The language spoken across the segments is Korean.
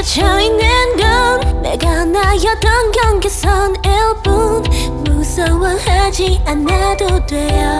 갇혀 있는 건 내가 나였던 경계선 일뿐 무서워하지 않아도 돼요.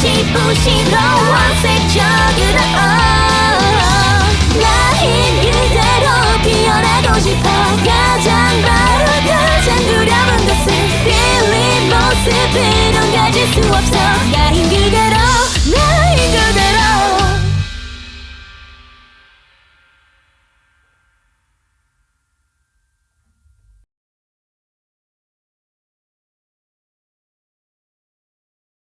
しぶしろはせちゃう